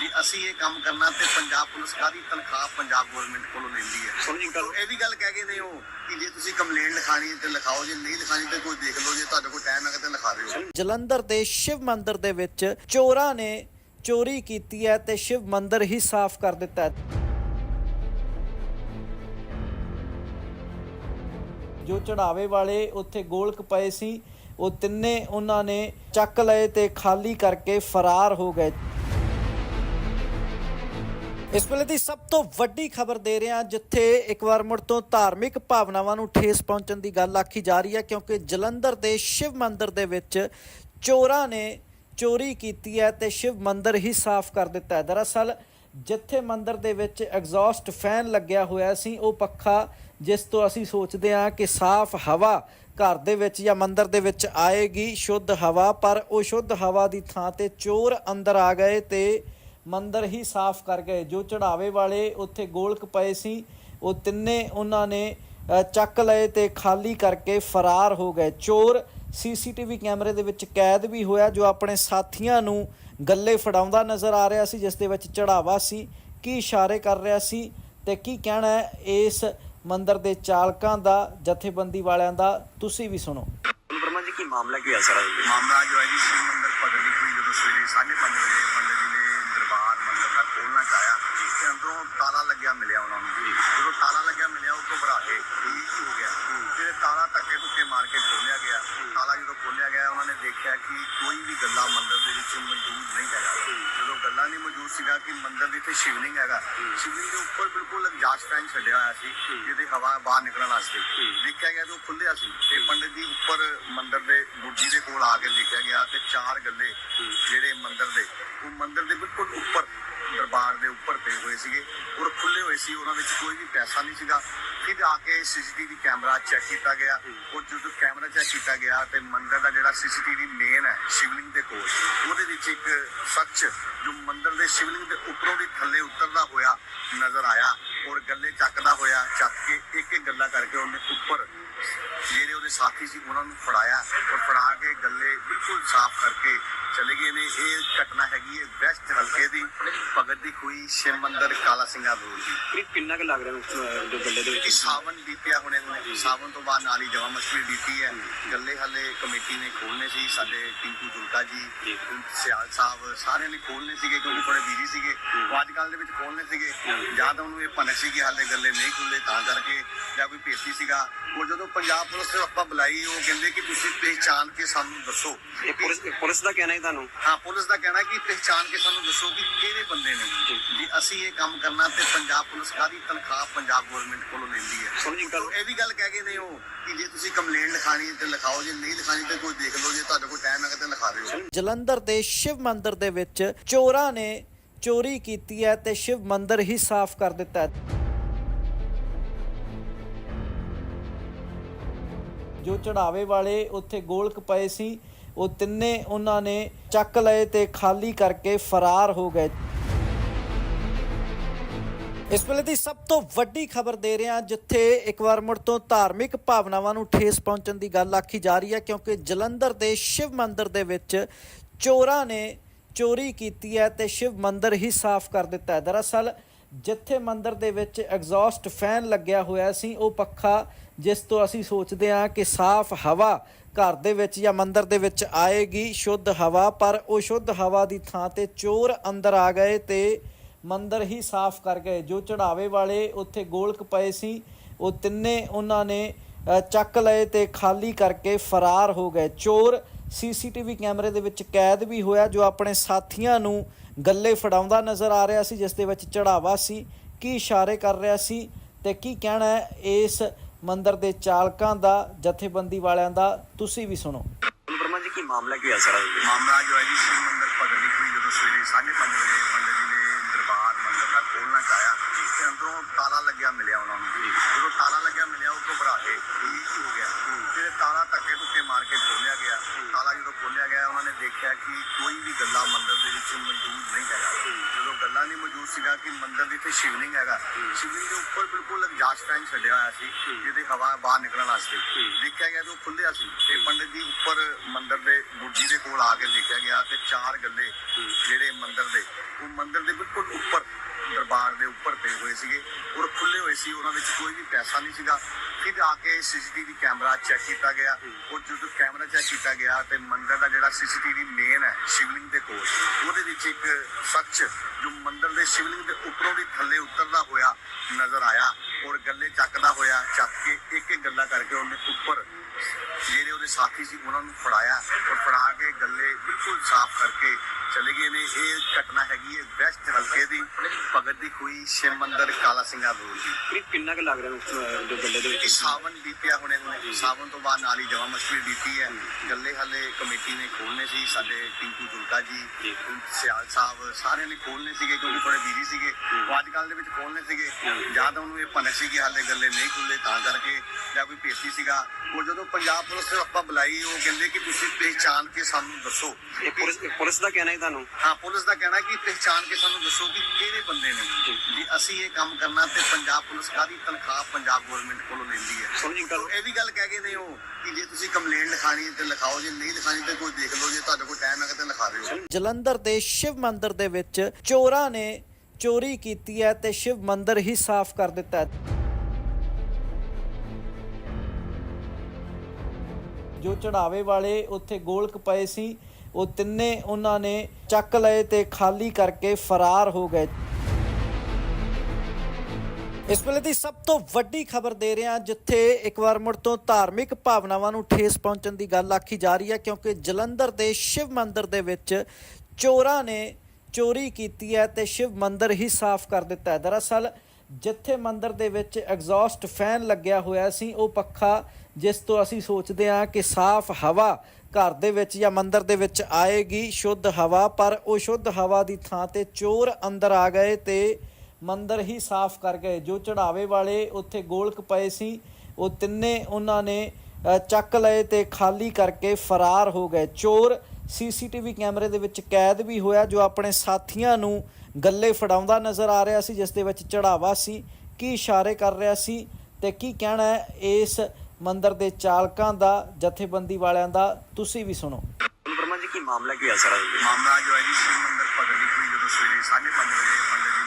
[SPEAKER 3] ਜੀ ਅਸੀਂ ਇਹ ਕੰਮ ਕਰਨਾ ਤੇ ਪੰਜਾਬ ਪੁਲਿਸ ਕਾਦੀ ਤਨਖਾਹ ਪੰਜਾਬ ਗਵਰਨਮੈਂਟ ਕੋਲੋਂ ਲੈਂਦੀ ਹੈ।
[SPEAKER 2] ਸੁਣ ਜੀ
[SPEAKER 3] ਇਹ ਵੀ ਗੱਲ ਕਹਿ ਗਏ ਨੇ ਉਹ ਕਿ ਜੇ ਤੁਸੀਂ ਕੰਪਲੇਂਟ ਲਿਖਾਣੀ ਹੈ ਤੇ ਲਿਖਾਓ ਜੇ ਨਹੀਂ ਲਿਖਾਣੀ ਤੇ ਕੋਈ ਦੇਖ ਲਓ ਜੇ ਤੁਹਾਡੇ ਕੋਲ ਟਾਈਮ ਹੈਗਾ ਤੇ ਲਿਖਾ ਦਿਓ।
[SPEAKER 1] ਜਲੰਧਰ ਦੇ ਸ਼ਿਵ ਮੰਦਿਰ ਦੇ ਵਿੱਚ ਚੋਰਾਂ ਨੇ ਚੋਰੀ ਕੀਤੀ ਹੈ ਤੇ ਸ਼ਿਵ ਮੰਦਿਰ ਹੀ ਸਾਫ਼ ਕਰ ਦਿੱਤਾ ਹੈ। ਜੋ ਚੜਾਵੇ ਵਾਲੇ ਉੱਥੇ ਗੋਲਕ ਪਏ ਸੀ, ਉਹ ਤਿੰਨੇ ਉਹਨਾਂ ਨੇ ਚੱਕ ਲਏ ਤੇ ਖਾਲੀ ਕਰਕੇ ਫਰਾਰ ਹੋ ਗਏ। ਇਸ ਵੇਲੇ ਦੀ ਸਭ ਤੋਂ ਵੱਡੀ ਖਬਰ ਦੇ ਰਹੇ ਹਾਂ ਜਿੱਥੇ ਇੱਕ ਵਾਰ ਮੁੜ ਤੋਂ ਧਾਰਮਿਕ ਭਾਵਨਾਵਾਂ ਨੂੰ ਠੇਸ ਪਹੁੰਚਣ ਦੀ ਗੱਲ ਆਖੀ ਜਾ ਰਹੀ ਹੈ, ਕਿਉਂਕਿ ਜਲੰਧਰ ਦੇ ਸ਼ਿਵ ਮੰਦਿਰ ਦੇ ਵਿੱਚ ਚੋਰਾਂ ਨੇ ਚੋਰੀ ਕੀਤੀ ਹੈ ਤੇ ਸ਼ਿਵ ਮੰਦਿਰ ਹੀ ਸਾਫ਼ ਕਰ ਦਿੱਤਾ ਹੈ। ਦਰਅਸਲ ਜਿੱਥੇ ਮੰਦਰ ਦੇ ਵਿੱਚ ਐਗਜ਼ੌਸਟ ਫੈਨ ਲੱਗਿਆ ਹੋਇਆ ਸੀ, ਉਹ ਪੱਖਾ ਜਿਸ ਤੋਂ ਅਸੀਂ ਸੋਚਦੇ ਹਾਂ ਕਿ ਸਾਫ਼ ਹਵਾ ਘਰ ਦੇ ਵਿੱਚ ਜਾਂ ਮੰਦਰ ਦੇ ਵਿੱਚ ਆਏਗੀ, ਸ਼ੁੱਧ ਹਵਾ, ਪਰ ਉਹ ਸ਼ੁੱਧ ਹਵਾ ਦੀ ਥਾਂ ਤੇ ਚੋਰ ਅੰਦਰ ਆ ਗਏ ਤੇ ਮੰਦਰ ਹੀ ਸਾਫ਼ ਕਰ ਗਏ। ਜੋ ਚੜਾਵੇ ਵਾਲੇ ਉੱਥੇ ਗੋਲਕ ਪਏ ਸੀ, ਉਹ ਤਿੰਨੇ ਉਹਨਾਂ ਨੇ ਚੱਕ ਲਏ ਤੇ ਖਾਲੀ ਕਰਕੇ ਫਰਾਰ ਹੋ ਗਏ। ਚੋਰ ਸੀਸੀਟੀਵੀ ਕੈਮਰੇ ਦੇ ਵਿੱਚ ਕੈਦ ਵੀ ਹੋਇਆ, ਜੋ ਆਪਣੇ ਸਾਥੀਆਂ ਨੂੰ ਗੱਲੇ ਫੜਾਉਂਦਾ ਨਜ਼ਰ ਆ ਰਿਹਾ ਸੀ ਜਿਸ ਦੇ ਵਿੱਚ ਚੜਾਵਾ ਸੀ ਕੀ ਇਸ਼ਾਰੇ ਕਰ ਰਿਹਾ ਸੀ ਤੇ ਕੀ ਕਹਿਣਾ ਹੈ ਇਸ ਮੰਦਰ ਦੇ ਚਾਲਕਾਂ ਦਾ ਜਥੇਬੰਦੀ ਵਾਲਿਆਂ ਦਾ ਤੁਸੀਂ ਵੀ ਸੁਣੋ
[SPEAKER 2] ਵਰਮਾ ਜੀ ਕੀ ਮਾਮਲਾ ਕੀ ਹੈ ਸਾਰਾ?
[SPEAKER 3] ਮਾਮਲਾ ਜੋ ਹੈ ਜੀ ਸ਼ਿਵ ਮੰਦਿਰ ਭਗਤ ਦੀ ਕੋਈ ਜਦੋਂ ਸਵੇਰੇ 5:30 ਵਜੇ ਪੰਡਤ ਜੀ ਨੇ ਦਰਬਾਰ ਮੰਦਿਰ ਦਾ ਖੋਲਣਾ ਚਾਹਿਆ ਤੇ ਅੰਦਰੋਂ ਤਾਲਾ ਲੱਗਿਆ ਮਿਲਿਆ ਉਹਨਾਂ ਨੂੰ। ਜਦੋਂ ਤਾਲਾ ਲੱਗਿਆ ਮਿਲਿਆ ਉਹ ਘਬਰਾ ਇਹ ਕੀ ਹੋ ਗਿਆ। ਤੇ ਤਾਲਾ ਧੱਕੇ ਧੁੱਕੇ ਮਾਰ ਕੇ ਖੋਲਿਆ ਗਿਆ ਤਾਲਾ ਜਦੋਂ ਖੋਲਿਆ ਗਿਆ ਉਹਨਾਂ ਨੇ ਦੇਖਿਆ ਕਿ ਕੋਈ ਵੀ ਗੱਲਾ ਮੰਦਿਰ ਦੇ ਵਿੱਚ ਮੌਜੂਦ ਨਹੀਂ ਹੈਗਾ। ਜਦੋਂ ਗੱਲਾ ਨਹੀਂ ਮੌਜੂਦ ਸੀਗਾ ਕਿ ਮੰਦਿਰ ਦੇ ਇੱਥੇ ਸ਼ਿਵਲਿੰਗ ਹੈਗਾ ਸ਼ਿਵਲਿੰਗ ਦੇ ਉੱਪਰ ਬਿਲਕੁਲ ਐਗਜ਼ਾਸਟ ਫੈਨ ਛੱਡਿਆ ਹੋਇਆ ਸੀ ਜਿਹਦੇ ਹਵਾ ਬਾਹਰ ਨਿਕਲਣ ਵਾਸਤੇ। ਦੇਖਿਆ ਗਿਆ ਤੇ ਉਹ ਖੁੱਲਿਆ ਸੀ ਤੇ ਪੰਡਿਤ ਜੀ ਉੱਪਰ ਮੰਦਿਰ ਦੇ ਬੁਰਜੀ ਦੇ ਕੋਲ ਆ ਕੇ ਦੇਖਿਆ ਗਿਆ ਤੇ ਚਾਰ ਗੱਲੇ ਜਿਹੜੇ ਮੰਦਿਰ ਦੇ ਉਹ ਮੰਦਿਰ ਦੇ ਬਿਲਕੁਲ ਉੱਪਰ ਦਰਬਾਰ ਦੇ ਉੱਪਰ ਪਏ ਹੋਏ ਸੀਗੇ, ਔਰ ਖੁੱਲੇ ਹੋਏ ਸੀ, ਉਹਨਾਂ ਵਿੱਚ ਕੋਈ ਵੀ ਪੈਸਾ ਨਹੀਂ ਸੀਗਾ। ਫਿਰ ਆ ਕੇ ਸੀਸੀਟੀਵੀ ਕੈਮਰਾ ਚੈੱਕ ਕੀਤਾ ਗਿਆ ਉਹ ਜਦੋਂ ਕੈਮਰਾ ਚੈੱਕ ਕੀਤਾ ਗਿਆ ਤੇ ਮੰਦਿਰ ਦਾ ਜਿਹੜਾ ਸੀਸੀਟੀਵੀ ਮੇਨ ਹੈ, ਸ਼ਿਵਲਿੰਗ ਦੇ ਕੋਲ, ਉਹਦੇ ਵਿੱਚ ਇੱਕ ਸ਼ਖਸ ਜੋ ਮੰਦਿਰ ਦੇ ਸ਼ਿਵਲਿੰਗ ਦੇ ਉੱਪਰੋਂ ਦੀ ਥੱਲੇ ਉਤਰਦਾ ਹੋਇਆ ਨਜ਼ਰ ਆਇਆ, ਔਰ ਗੱਲੇ ਚੱਕਦਾ ਹੋਇਆ ਚੱਕ ਕੇ ਇੱਕ ਇੱਕ ਗੱਲਾਂ ਕਰਕੇ ਉਹਨੇ ਉੱਪਰ ਜਿਹੜੇ ਉਹਦੇ ਸਾਥੀ ਸੀ ਉਹਨਾਂ ਨੂੰ ਫੜਾਇਆ ਔਰ ਫੜਾ ਕੇ ਗੱਲੇ ਬਿਲਕੁਲ ਸਾਫ਼ ਕਰਕੇ ਚਲੇ ਗਏ ਨੇ। ਇਹ ਘਟਨਾ ਹੈਗੀ ਹੈ ਵੈਸਟ ਹਲਕੇ ਦੀ ਭਗਤ ਦੀ ਖੂਹੀ ਸ਼ਿਵ ਮੰਦਿਰ ਕਾਲਾ ਸਿੰਘਾ ਰੋਡ ਦੀ।
[SPEAKER 2] ਕਿੰਨਾ ਕੁ ਲੱਗ ਰਿਹਾ ਜੋ ਗੱਲੇ ਦੇ ਵਿੱਚ?
[SPEAKER 3] ਸਾਵਨ ਬੀਤਿਆ ਹੁਣੇ ਹੁਣੇ। ਸਾਵਨ ਤੋਂ ਬਾਅਦ ਨਾਲ ਹੀ ਜਮਾ ਮਛਲੀ ਬੀਤੀ ਹੈ। ਗੱਲੇ ਹਲੇ ਕਮੇਟੀ ਨੇ ਖੋਲਨੇ ਸੀ ਸਾਡੇ ਟਿੰਕੂ ਜੁਲਕਾ ਜੀ ਸਿਆਲ ਸਾਹਿਬ ਸਾਰਿਆਂ ਨੇ ਖੋਲਨੇ ਸੀਗੇ ਕਿਉਂਕਿ ਬੜੇ ਬਿਜ਼ੀ ਸੀਗੇ। ਉਹ ਅੱਜ ਕੱਲ ਦੇ ਵਿੱਚ ਖੋਲਨੇ ਸੀਗੇ। ਜਾਂ। ਤਾਂ ਉਹਨੂੰ ਇਹ ਭਨਕ ਸੀ ਕਿ ਹਾਲੇ ਗੱਲੇ ਨਹੀਂ ਖੁੱਲੇ ਤਾਂ ਕਰਕੇ ਜਾਂ ਕੋਈ ਭੇਤੀ ਸੀਗਾ। ਉਹ ਜਦੋਂ ਪੰਜਾਬ ਪੁਲਿਸ ਨੂੰ ਆਪਾਂ ਬੁਲਾਈ ਉਹ ਕਹਿੰਦੇ ਕਿ ਤੁਸੀਂ ਪਹਿਚਾਨ ਕੇ ਸਾਨੂੰ ਦੱਸੋ
[SPEAKER 2] ਇਹ ਪੁਲਿਸ ਪੁਲਿਸ ਦਾ ਕਹਿਣਾ ਹੈ ਤੁਹਾਨੂੰ?
[SPEAKER 3] ਹਾਂ ਪੁਲਿਸ ਦਾ ਕਹਿਣਾ ਕਿ ਪਹਿਚਾਨ ਕੇ ਸਾਨੂੰ ਦੱਸੋ ਕਿ ਕਿਹੜੇ ਬੰਦੇ ਨੇ। ਵੀ ਅਸੀਂ ਇਹ ਕੰਮ ਕਰਨਾ ਤੇ ਪੰਜਾਬ ਪੁਲਿਸ ਕਾਦੀ ਤਨਖਾਹ ਪੰਜਾਬ ਗਵਰਨਮੈਂਟ ਕੋਲੋਂ ਲੈਂਦੀ ਹੈ।
[SPEAKER 2] ਸੁਣ ਜੀ ਗੱਲ
[SPEAKER 3] ਇਹ ਵੀ ਗੱਲ ਕਹਿ ਗਏ ਨੇ ਉਹ ਕਿ ਜੇ ਤੁਸੀਂ ਕੰਪਲੇਂਟ ਲਿਖਾਣੀ ਹੈ ਤੇ ਲਿਖਾਓ ਜੇ ਨਹੀਂ ਲਿਖਾਣੀ ਤੇ ਕੋਈ ਦੇਖ ਲਓ ਜੇ ਤੁਹਾਡੇ ਕੋਲ ਟਾਈਮ ਹੈਗਾ ਤੇ ਲਿਖਾ ਦਿਓ।
[SPEAKER 1] ਜਲੰਧਰ ਦੇ ਸ਼ਿਵ ਮੰਦਿਰ ਦੇ ਵਿੱਚ ਚੋਰਾਂ ਨੇ ਚੋਰੀ ਕੀਤੀ ਹੈ ਤੇ ਸ਼ਿਵ ਮੰਦਿਰ ਹੀ ਸਾਫ਼ ਕਰ ਦਿੱਤਾ ਹੈ। ਜੋ ਚੜਾਵੇ ਵਾਲੇ ਉੱਥੇ ਗੋਲਕ ਪਏ ਸੀ, ਉਹ ਤਿੰਨੇ ਉਹਨਾਂ ਨੇ ਚੱਕ ਲਏ ਤੇ ਖਾਲੀ ਕਰਕੇ ਫਰਾਰ ਹੋ ਗਏ। ਇਸ ਵੇਲੇ ਦੀ ਸਭ ਤੋਂ ਵੱਡੀ ਖਬਰ ਦੇ ਰਹੇ ਹਾਂ, ਜਿੱਥੇ ਇੱਕ ਵਾਰ ਮੁੜ ਤੋਂ ਧਾਰਮਿਕ ਭਾਵਨਾਵਾਂ ਨੂੰ ਠੇਸ ਪਹੁੰਚਣ ਦੀ ਗੱਲ ਆਖੀ ਜਾ ਰਹੀ ਹੈ, ਕਿਉਂਕਿ ਜਲੰਧਰ ਦੇ ਸ਼ਿਵ ਮੰਦਿਰ ਦੇ ਵਿੱਚ ਚੋਰਾਂ ਨੇ ਚੋਰੀ ਕੀਤੀ ਹੈ ਤੇ ਸ਼ਿਵ ਮੰਦਿਰ ਹੀ ਸਾਫ਼ ਕਰ ਦਿੱਤਾ ਹੈ। ਦਰਅਸਲ, ਜਿੱਥੇ ਮੰਦਿਰ ਦੇ ਵਿੱਚ ਐਗਜ਼ੌਸਟ ਫੈਨ ਲੱਗਿਆ ਹੋਇਆ ਸੀ, ਉਹ ਪੱਖਾ ਜਿਸ ਤੋਂ ਅਸੀਂ ਸੋਚਦੇ ਹਾਂ ਕਿ ਸਾਫ਼ ਹਵਾ ਘਰ ਦੇ ਵਿੱਚ ਜਾਂ ਮੰਦਰ ਦੇ ਵਿੱਚ ਆਏਗੀ, ਸ਼ੁੱਧ ਹਵਾ, ਪਰ ਉਹ ਸ਼ੁੱਧ ਹਵਾ ਦੀ ਥਾਂ ਤੇ ਚੋਰ ਅੰਦਰ ਆ ਗਏ ਤੇ ਮੰਦਰ ਹੀ ਸਾਫ਼ ਕਰ ਗਏ। ਜੋ ਚੜਾਵੇ ਵਾਲੇ ਉੱਥੇ ਗੋਲਕ ਪਏ ਸੀ, ਉਹ ਤਿੰਨੇ ਉਹਨਾਂ ਨੇ ਚੱਕ ਲਏ ਤੇ ਖਾਲੀ ਕਰਕੇ ਫਰਾਰ ਹੋ ਗਏ। ਚੋਰ ਸੀਸੀਟੀਵੀ ਕੈਮਰੇ ਦੇ ਵਿੱਚ ਕੈਦ ਵੀ ਹੋਇਆ, ਜੋ ਆਪਣੇ ਸਾਥੀਆਂ ਨੂੰ ਗੱਲੇ ਫੜਾਉਂਦਾ ਨਜ਼ਰ ਆ ਰਿਹਾ ਸੀ, ਜਿਸ ਦੇ ਵਿੱਚ ਚੜਾਵਾ ਸੀ। ਕੀ ਇਸ਼ਾਰੇ ਕਰ ਰਿਹਾ ਸੀ ਤੇ ਕੀ ਕਹਿਣਾ ਹੈ ਇਸ ਮੰਦਰ ਦੇ ਚਾਲਕਾਂ ਦਾ ਜਥੇਬੰਦੀ ਵਾਲਿਆਂ ਦਾ ਤੁਸੀਂ ਵੀ ਸੁਣੋ।
[SPEAKER 2] ਵਰਮਾ ਜੀ ਕੀ ਮਾਮਲਾ ਕੀ ਹੈ? ਸਾਰਾ?
[SPEAKER 3] ਮਾਮਲਾ ਜੋ ਹੈ ਜੀ ਸ਼ਿਵ ਮੰਦਿਰ ਭਗਤ ਦੀ ਖੂਹੀ ਜਦੋਂ ਸਵੇਰੇ 5:30 ਵਜੇ ਪੰਡਤ ਜੀ ਨੇ ਦਰਬਾਰ ਮੰਦਿਰ ਦਾ ਖੋਲਣਾ ਚਾਹਿਆ ਤੇ ਅੰਦਰੋਂ ਤਾਲਾ ਲੱਗਿਆ ਮਿਲਿਆ ਉਹਨਾਂ ਨੂੰ। ਜਦੋਂ ਤਾਲਾ ਲੱਗਿਆ ਮਿਲਿਆ ਉਹ ਘਬਰਾ ਗਏ ਇਹ ਕੀ ਹੋ ਗਿਆ? ਤਾਲਾ ਧੱਕੇ ਧੁੱਕੇ ਮਾਰ ਕੇ ਖੋਲਿਆ ਗਿਆ। ਤਾਲਾ ਜਦੋਂ ਖੋਲਿਆ ਗਿਆ, ਉਹਨਾਂ ਨੇ ਦੇਖਿਆ ਕਿ ਕੋਈ ਵੀ ਗੱਲਾ ਮੰਦਿਰ ਦੇ ਵਿੱਚ ਮੌਜੂਦ ਨਹੀਂ ਹੈਗਾ। ਜਦੋਂ ਗੱਲਾ ਨਹੀਂ ਮੌਜੂਦ ਸੀਗਾ ਕਿ ਮੰਦਿਰ ਦੇ ਇੱਥੇ ਸ਼ਿਵਲਿੰਗ ਹੈਗਾ। ਸ਼ਿਵਲਿੰਗ ਦੇ ਉੱਪਰ ਬਿਲਕੁਲ ਐਗਜ਼ਾਸਟ ਫੈਨ ਛੱਡਿਆ ਹੋਇਆ ਸੀ, ਜਿਹਦੇ ਹਵਾ ਬਾਹਰ ਨਿਕਲਣ ਵਾਸਤੇ। ਦੇਖਿਆ ਗਿਆ ਤੇ ਉਹ ਖੁੱਲਿਆ ਸੀ ਤੇ ਪੰਡਿਤ ਜੀ ਉੱਪਰ ਮੰਦਿਰ ਦੇ ਗੁਰਜੀ ਦੇ ਕੋਲ ਆ ਕੇ ਦੇਖਿਆ ਗਿਆ ਤੇ ਚਾਰ ਗੱਲੇ ਜਿਹੜੇ ਮੰਦਿਰ ਦੇ, ਉਹ ਮੰਦਿਰ ਦੇ ਬਿਲਕੁਲ ਉੱਪਰ ਦਰਬਾਰ ਦੇ ਉੱਪਰ ਪਏ ਹੋਏ ਸੀਗੇ। ਔਰ ਖੁੱਲੇ ਹੋਏ ਸੀ, ਉਹਨਾਂ ਵਿੱਚ ਕੋਈ ਵੀ ਪੈਸਾ ਨਹੀਂ ਸੀਗਾ। ਫਿਰ ਆ ਕੇ ਸੀਸੀਟੀਵੀ ਕੈਮਰਾ ਚੈੱਕ ਕੀਤਾ ਗਿਆ। ਉਹ ਜਦੋਂ ਕੈਮਰਾ ਚੈੱਕ ਕੀਤਾ ਗਿਆ ਤੇ ਮੰਦਿਰ ਦਾ ਜਿਹੜਾ ਸੀਸੀਟੀਵੀ ਮੇਨ ਹੈ, ਸ਼ਿਵਲਿੰਗ ਦੇ ਕੋਲ, ਉਹਦੇ ਵਿੱਚ ਇੱਕ ਸੱਚ ਜੋ ਮੰਦਿਰ ਦੇ ਸ਼ਿਵਲਿੰਗ ਦੇ ਉੱਪਰੋਂ ਦੀ ਥੱਲੇ ਉਤਰਦਾ ਹੋਇਆ ਨਜ਼ਰ ਆਇਆ। ਔਰ ਗੱਲੇ ਚੱਕਦਾ ਹੋਇਆ ਚੱਕ ਕੇ ਇੱਕ ਇੱਕ ਗੱਲਾਂ ਕਰਕੇ ਉਹਨੇ ਉੱਪਰ ਜਿਹੜੇ ਉਹਦੇ ਸਾਥੀ ਸੀ ਉਹਨਾਂ ਨੂੰ ਫੜਾਇਆ ਔਰ ਫੜਾ ਕੇ ਗੱਲੇ ਬਿਲਕੁਲ ਸਾਫ਼ ਕਰਕੇ ਚਲੇ ਗਏ ਨੇ। ਇਹ ਘਟਨਾ ਹੈਗੀ ਹੈ ਵੈਸਟ ਹਲਕੇ ਦੀ ਭਗਤ ਦੀ ਖੂਹੀ ਸ਼ਿਵ ਮੰਦਿਰ ਕਾਲਾ ਸਿੰਘਾ ਰੋਡ ਦੀ।
[SPEAKER 2] ਕਰੀਬ ਕਿੰਨਾ ਕੁ ਲੱਗ ਰਿਹਾ ਉਸ ਜੋ ਗੱਲੇ ਦੇ ਵਿੱਚ?
[SPEAKER 3] ਸਾਵਨ ਬੀਤਿਆ ਹੁਣੇ ਹੁਣੇ। ਸਾਵਨ ਤੋਂ ਬਾਅਦ ਨਾਲ ਹੀ ਜਮਾ ਮਛਲੀ ਬੀਤੀ ਹੈ। ਗੱਲੇ ਹਲੇ ਕਮੇਟੀ ਨੇ ਖੋਲਨੇ ਸੀ ਸਾਡੇ ਟਿੰਕੂ ਜੁਲਕਾ ਜੀ ਸਿਆਲ ਸਾਹਿਬ ਸਾਰਿਆਂ ਨੇ ਖੋਲਨੇ ਸੀਗੇ ਕਿਉਂਕਿ ਬੜੇ ਬਿਜ਼ੀ ਸੀਗੇ। ਉਹ ਅੱਜ ਕੱਲ ਦੇ ਵਿੱਚ ਖੋਲਨੇ ਸੀਗੇ। ਜਾਂ ਤਾਂ ਉਹਨੂੰ ਇਹ ਭਨਕ ਸੀ ਕਿ ਹਾਲੇ ਗੱਲੇ ਨਹੀਂ ਖੁੱਲੇ ਤਾਂ ਕਰਕੇ ਜਾਂ ਕੋਈ ਭੇਤੀ ਸੀਗਾ। ਉਹ ਜਦੋਂ ਪੰਜਾਬ ਪੁਲਿਸ ਨੂੰ ਆਪਾਂ ਬੁਲਾਈ ਉਹ ਕਹਿੰਦੇ ਕਿ ਤੁਸੀਂ ਪਹਿਚਾਨ ਕੇ ਸਾਨੂੰ ਦੱਸੋ
[SPEAKER 2] ਇਹ ਪੁਲਿਸ ਪੁਲਿਸ ਦਾ ਕਹਿਣਾ ਹੈ ਤੁਹਾਨੂੰ?
[SPEAKER 3] ਹਾਂ ਪੁਲਿਸ ਦਾ ਕਹਿਣਾ ਕਿ ਪਹਿਚਾਨ ਕੇ ਸਾਨੂੰ ਦੱਸੋ ਕਿ ਕਿਹੜੇ ਬੰਦੇ ਨੇ। ਜੀ ਅਸੀਂ ਇਹ ਕੰਮ ਕਰਨਾ ਤੇ ਪੰਜਾਬ ਪੁਲਿਸ ਕਾਦੀ ਤਨਖਾਹ ਪੰਜਾਬ ਗਵਰਨਮੈਂਟ ਕੋਲੋਂ ਲੈਂਦੀ ਹੈ।
[SPEAKER 2] ਸੁਣ ਜੀ ਗੱਲ
[SPEAKER 3] ਇਹ ਵੀ ਗੱਲ ਕਹਿ ਕੇ ਨੇ ਉਹ ਕਿ ਜੇ ਤੁਸੀਂ ਕੰਪਲੇਂਟ ਲਿਖਾਣੀ ਹੈ ਤੇ ਲਿਖਾਓ ਜੇ ਨਹੀਂ ਲਿਖਾਣੀ ਤੇ ਕੋਈ ਦੇਖ ਲਓ ਜੇ ਤੁਹਾਡੇ ਕੋਲ ਟਾਈਮ ਹੈਗਾ ਤੇ ਲਿਖਾ ਦਿਓ।
[SPEAKER 1] ਜਲੰਧਰ ਦੇ ਸ਼ਿਵ ਮੰਦਿਰ ਦੇ ਵਿੱਚ ਚੋਰਾਂ ਨੇ ਚੋਰੀ ਕੀਤੀ ਹੈ ਤੇ ਸ਼ਿਵ ਮੰਦਿਰ ਹੀ ਸਾਫ਼ ਕਰ ਦਿੱਤਾ ਹੈ। ਜੋ ਚੜਾਵੇ ਵਾਲੇ ਉੱਥੇ ਗੋਲਕ ਪਏ ਸੀ, ਉਹ ਤਿੰਨੇ ਉਹਨਾਂ ਨੇ ਚੱਕ ਲਏ ਤੇ ਖਾਲੀ ਕਰਕੇ ਫਰਾਰ ਹੋ ਗਏ। ਇਸ ਵੇਲੇ ਦੀ ਸਭ ਤੋਂ ਵੱਡੀ ਖਬਰ ਦੇ ਰਹੇ ਹਾਂ, ਜਿੱਥੇ ਇੱਕ ਵਾਰ ਮੁੜ ਤੋਂ ਧਾਰਮਿਕ ਭਾਵਨਾਵਾਂ ਨੂੰ ਠੇਸ ਪਹੁੰਚਣ ਦੀ ਗੱਲ ਆਖੀ ਜਾ ਰਹੀ ਹੈ, ਕਿਉਂਕਿ ਜਲੰਧਰ ਦੇ ਸ਼ਿਵ ਮੰਦਿਰ ਦੇ ਵਿੱਚ ਚੋਰਾਂ ਨੇ ਚੋਰੀ ਕੀਤੀ ਹੈ ਤੇ ਸ਼ਿਵ ਮੰਦਿਰ ਹੀ ਸਾਫ਼ ਕਰ ਦਿੱਤਾ ਹੈ। ਦਰਅਸਲ, ਜਿੱਥੇ ਮੰਦਿਰ ਦੇ ਵਿੱਚ ਐਗਜ਼ੌਸਟ ਫੈਨ ਲੱਗਿਆ ਹੋਇਆ ਸੀ, ਉਹ ਪੱਖਾ, ਜਿਸ ਤੋਂ ਅਸੀਂ ਸੋਚਦੇ ਹਾਂ ਕਿ ਸਾਫ਼ ਹਵਾ ਘਰ ਦੇ ਵਿੱਚ ਜਾਂ ਮੰਦਿਰ ਦੇ ਵਿੱਚ ਆਏਗੀ, ਸ਼ੁੱਧ ਹਵਾ, ਪਰ ਉਹ ਸ਼ੁੱਧ ਹਵਾ ਦੀ ਥਾਂ ਤੇ ਚੋਰ ਅੰਦਰ ਆ ਗਏ ਤੇ ਮੰਦਰ ਹੀ ਸਾਫ਼ ਕਰ ਗਏ। ਜੋ ਚੜਾਵੇ ਵਾਲੇ ਉੱਥੇ ਗੋਲਕ ਪਏ ਸੀ, ਉਹ ਤਿੰਨੇ ਉਹਨਾਂ ਨੇ ਚੱਕ ਲਏ ਤੇ ਖਾਲੀ ਕਰਕੇ ਫਰਾਰ ਹੋ ਗਏ। ਚੋਰ ਸੀਸੀਟੀਵੀ ਕੈਮਰੇ ਦੇ ਵਿੱਚ ਕੈਦ ਵੀ ਹੋਇਆ ਜੋ ਆਪਣੇ ਸਾਥੀਆਂ ਨੂੰ ਗੱਲੇ ਫੜਾਉਂਦਾ ਨਜ਼ਰ ਆ ਰਿਹਾ ਸੀ ਜਿਸ ਦੇ ਵਿੱਚ ਚੜਾਵਾ ਸੀ। ਕੀ ਇਸ਼ਾਰੇ ਕਰ ਰਿਹਾ ਸੀ ਤੇ ਕੀ ਕਹਿਣਾ ਹੈ ਇਸ ਮੰਦਰ ਦੇ ਚਾਲਕਾਂ ਦਾ ਜਥੇਬੰਦੀ ਵਾਲਿਆਂ ਦਾ ਤੁਸੀਂ ਵੀ ਸੁਣੋ।
[SPEAKER 2] ਵਰਮਾ ਜੀ ਕੀ ਮਾਮਲਾ ਕੀ ਹੋਇਆ ਸਾਰਾ ਜੀ
[SPEAKER 3] ਮਾਮਲਾ ਜੋ ਹੈ ਜੀ ਸ਼ਿਵ ਮੰਦਿਰ ਪਗੜੀ ਹੋਈ ਜਦੋਂ ਸਵੇਰੇ 5:30 ਵਜੇ ਪੰਡਤ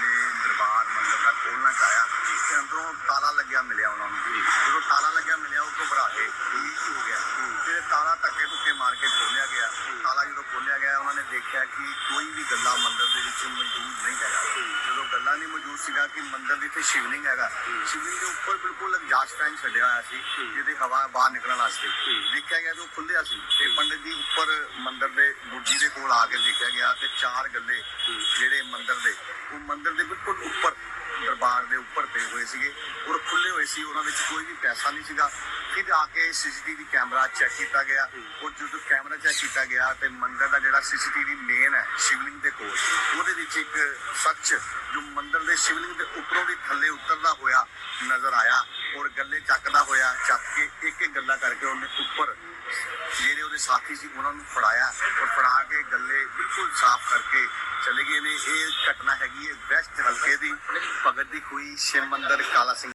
[SPEAKER 3] ਜੀ ਨੇ ਦਰਬਾਰ ਮੰਦਿਰ ਦਾ ਖੋਲਣਾ ਚਾਹਿਆ ਤੇ ਅੰਦਰੋਂ ਤਾਲਾ ਲੱਗਿਆ ਮਿਲਿਆ ਉਹਨਾਂ ਨੂੰ। ਜਦੋਂ ਤਾਲਾ ਲੱਗਿਆ ਮਿਲਿਆ ਉਹ ਘਬਰਾ ਕੀ ਕੀ ਹੋ ਗਿਆ। ਫਿਰ ਤਾਲਾ ਧੱਕੇ ਧੁੱਕੇ ਮਾਰ ਕੇ ਖੋਲਿਆ ਗਿਆ ਤਾਲਾ ਜਦੋਂ ਖੋਲਿਆ ਗਿਆ ਉਹਨਾਂ ਨੇ ਦੇਖਿਆ ਕਿ ਕੋਈ ਵੀ ਗੱਲਾ ਮੰਦਿਰ ਦੇ ਵਿੱਚ ਮੌਜੂਦ ਨਹੀਂ ਹੈਗਾ। ਜਦੋਂ ਗੱਲਾ ਨਹੀਂ ਮੌਜੂਦ ਸੀਗਾ ਕਿ ਮੰਦਿਰ ਦੇ ਇੱਥੇ ਸ਼ਿਵਲਿੰਗ ਹੈਗਾ। ਸ਼ਿਵਲਿੰਗ ਦੇ ਉੱਪਰ ਬਿਲਕੁਲ ਐਗਜ਼ਾਸਟ ਫੈਨ ਛੱਡਿਆ ਹੋਇਆ ਸੀ ਜਿਹਦੇ ਹਵਾ ਬਾਹਰ ਨਿਕਲਣ ਵਾਸਤੇ। ਦੇਖਿਆ ਗਿਆ ਉਹ ਖੁੱਲਿਆ ਸੀ। ਤੇ ਪੰਡਿਤ ਜੀ ਉੱਪਰ ਮੰਦਿਰ ਦੇ ਗੁੱਜੀ ਦੇ ਕੋਲ ਆ ਕੇ ਦੇਖਿਆ ਗਿਆ ਤੇ ਚਾਰ ਗੱਲੇ ਜਿਹੜੇ ਮੰਦਿਰ ਦੇ ਉਹ ਮੰਦਿਰ ਦੇ ਬਿਲਕੁਲ ਉੱਪਰ ਦਰਬਾਰ ਦੇ ਉੱਪਰ ਪਏ ਹੋਏ ਸੀਗੇ। ਔਰ ਖੁੱਲੇ ਹੋਏ ਸੀ, ਉਹਨਾਂ ਵਿੱਚ ਕੋਈ ਵੀ ਪੈਸਾ ਨਹੀਂ ਸੀਗਾ। ਫਿਰ ਆ ਕੇ ਸੀਸੀਟੀਵੀ ਕੈਮਰਾ ਚੈੱਕ ਕੀਤਾ ਗਿਆ। ਔਰ ਜਦੋਂ ਕੈਮਰਾ ਚੈੱਕ ਕੀਤਾ ਗਿਆ ਤੇ ਮੰਦਿਰ ਦਾ ਜਿਹੜਾ ਸੀਸੀਟੀਵੀ ਮੇਨ ਹੈ, ਸ਼ਿਵਲਿੰਗ ਦੇ ਕੋਲ, ਉਹਦੇ ਵਿੱਚ ਇੱਕ ਸ਼ਖਸ ਜੋ ਮੰਦਿਰ ਦੇ ਸ਼ਿਵਲਿੰਗ ਦੇ ਉੱਪਰੋਂ ਦੀ ਥੱਲੇ ਉਤਰਦਾ ਹੋਇਆ ਨਜ਼ਰ ਆਇਆ ਔਰ ਗੱਲੇ ਚੱਕਦਾ ਹੋਇਆ ਚੱਕ ਕੇ ਇੱਕ ਇੱਕ ਗੱਲਾਂ ਕਰਕੇ ਉਹਨੇ ਉੱਪਰ ਜਿਹੜੇ ਉਹਦੇ ਸਾਥੀ ਸੀ, ਉਹਨਾਂ ਨੂੰ ਫੜਾਇਆ ਔਰ ਫੜਾ ਕੇ ਗੱਲੇ ਬਿਲਕੁਲ ਸਾਫ਼ ਕਰਕੇ ਚਲੇ ਗਏ ਨੇ। ਇਹ ਘਟਨਾ ਹੈਗੀ ਹੈ ਵੈਸਟ ਹਲਕੇ ਦੀ, ਭਗਤ ਦੀ ਖੂਹੀ ਸ਼ਿਵ ਮੰਦਿਰ, ਕਾਲਾ ਸਿੰਘ